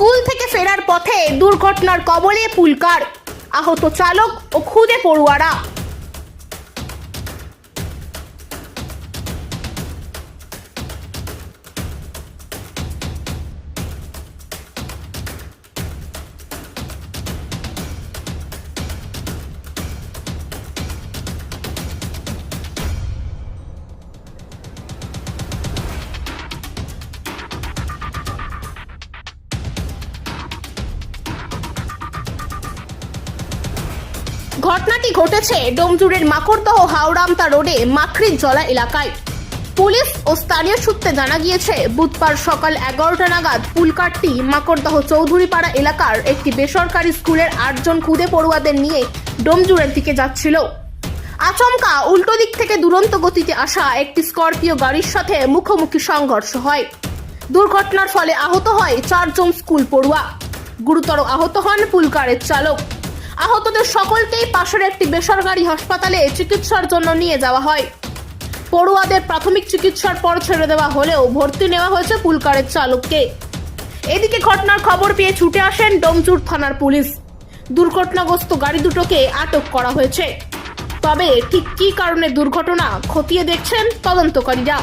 School থেকে ফেরার পথে দুর্ঘটনার কবলে পুলকার। আহত চালক ও খুদে পড়ুয়ারা। ঘটনাটি ঘটেছে ডোমজুড়ের মাকড়দহ হাওড়ামতা রোডে মাকড়ির জলা এলাকায়। পুলিশ ও স্থানীয় সূত্রে জানা গিয়েছে, বুধবার সকাল এগারোটা নাগাদ পুলকাটটি মাকড়দহ চৌধুরীপাড়া এলাকার একটি বেসরকারি স্কুলের আটজন খুদে পড়ুয়াদের নিয়ে ডোমজুড়ের দিকে যাচ্ছিল। আচমকা উল্টো দিক থেকে দুরন্ত গতিতে আসা একটি স্করপিও গাড়ির সাথে মুখোমুখি সংঘর্ষ হয়। দুর্ঘটনার ফলে আহত হয় চারজন স্কুল পড়ুয়া। গুরুতর আহত হন পুলকারের চালক। আহতদের সকলকেই পাশের একটি বেসরকারি হাসপাতালে চিকিৎসার জন্য নিয়ে যাওয়া হয়। পড়ুয়াদের প্রাথমিক চিকিৎসার পর ছেড়ে দেওয়া হলেও ভর্তি নেওয়া হয়েছে পুলকারের চালককে। এদিকে ঘটনার খবর পেয়ে ছুটে আসেন ডোমচুর থানার পুলিশ। দুর্ঘটনাগ্রস্ত গাড়ি দুটোকে আটক করা হয়েছে। তবে ঠিক কী কারণে দুর্ঘটনা খতিয়ে দেখছেন তদন্তকারীরা।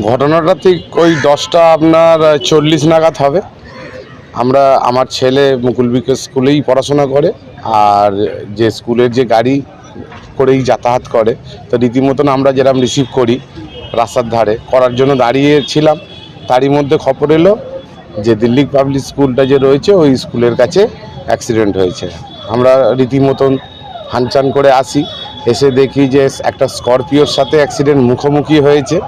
ঘটনাটা ঠিক ওই দশটা আপনার চল্লিশ নাগাদ হবে। আমরা, আমার ছেলে মুকুল বিকাশ স্কুলেই পড়াশোনা করে, আর যে স্কুলের যে গাড়ি করেই যাতায়াত করে, তো রীতিমতন আমরা যেরকম রিসিভ করি রাস্তার ধারে, করার জন্য দাঁড়িয়েছিলাম। তারই মধ্যে খবর এলো যে দিল্লি পাবলিক স্কুলটা যে রয়েছে, ওই স্কুলের কাছে অ্যাক্সিডেন্ট হয়েছে। আমরা রীতিমতন হানচান করে আসি, এসে দেখি যে একটা স্করপিওর সাথে অ্যাক্সিডেন্ট মুখোমুখি হয়েছে।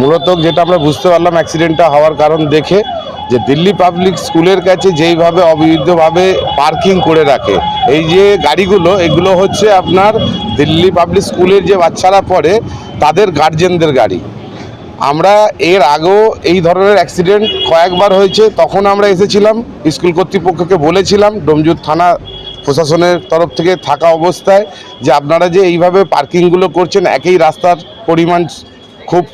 মূলত যেটা আমরা বুঝতে পারলাম অ্যাক্সিডেন্টটা হওয়ার কারণ দেখে যে দিল্লি পাবলিক স্কুলের কাছে যেইভাবে অবৈধভাবে পার্কিং করে রাখে, এই যে গাড়িগুলো, এগুলো হচ্ছে আপনার দিল্লি পাবলিক স্কুলের যে বাচ্চারা পড়ে, তাদের গার্জেনদের গাড়ি। আমরা এর আগেও এই ধরনের অ্যাক্সিডেন্ট কয়েকবার হয়েছে, তখন আমরা এসেছিলাম স্কুল কর্তৃপক্ষকে বলেছিলাম, ডোমজুর থানা প্রশাসনের তরফ থেকে থাকা অবস্থায়, যে আপনারা যে এইভাবে পার্কিংগুলো করছেন, একই রাস্তার পরিমাণ খুব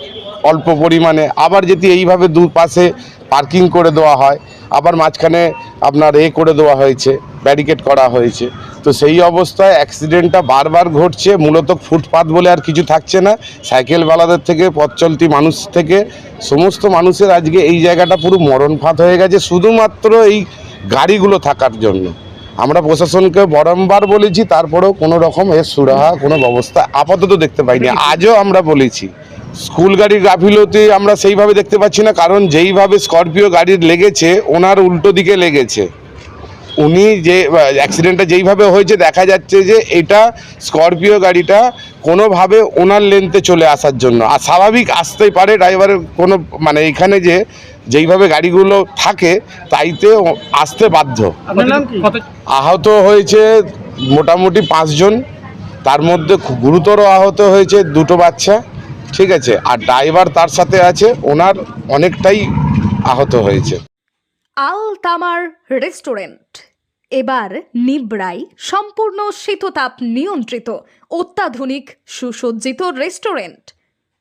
অল্প পরিমাণে। আবার যদি এইভাবে দু পাশে পার্কিং করে দেওয়া হয় আবার মাঝখানে আপনার এ করে দেওয়া হয়েছে ব্যারিকেড করা হয়েছে। তো সেই অবস্থায় অ্যাক্সিডেন্টটা বারবার ঘটছে মূলত ফুটপাত বলে আর কিছু থাকছে না। সাইকেলওয়ালাদের থেকে পথ চলতি মানুষ থেকে সমস্ত মানুষের আজকে এই জায়গাটা পুরো মরণ ফাঁদ হয়ে গেছে শুধুমাত্র এই গাড়িগুলো থাকার জন্য। আমরা প্রশাসনকে বারংবার বলেছি তারপরেও কোনো রকম এর সুরাহা কোনো ব্যবস্থা আপাতত দেখতে পাইনি। আজও আমরা বলেছি। স্কুল গাড়ির গাফিলতি আমরা সেইভাবে দেখতে পাচ্ছি না কারণ যেইভাবে স্করপিও গাড়ির লেগেছে ওনার উল্টো দিকে লেগেছে। উনি যে অ্যাক্সিডেন্টটা যেইভাবে হয়েছে দেখা যাচ্ছে যে এটা স্করপিও গাড়িটা কোনোভাবে ওনার লেনতে চলে আসার জন্য। আর স্বাভাবিক আসতেই পারে ড্রাইভারের কোনো মানে এখানে যে যেইভাবে গাড়িগুলো থাকে তাইতে আসতে বাধ্য। আহত হয়েছে মোটামুটি পাঁচজন। তার মধ্যে খুব গুরুতর আহত হয়েছে দুটো বাচ্চা। ঠিক আছে, আর ড্রাইভার তার সাথে আছে, ওনার অনেকটাই আহত হয়েছে। আল তামার রেস্টুরেন্ট। এবার নিবড়াই সম্পূর্ণ শীততাপ নিয়ন্ত্রিত, অত্যাধুনিক, সুসজ্জিত রেস্টুরেন্ট।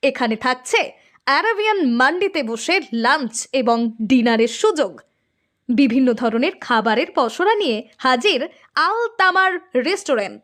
এখানে থাকছে অ্যারাবিয়ান মান্ডিতে বসে লাঞ্চ এবং ডিনারের সুযোগ। বিভিন্ন ধরনের খাবারের পসরা নিয়ে হাজির আল তামার রেস্টুরেন্ট।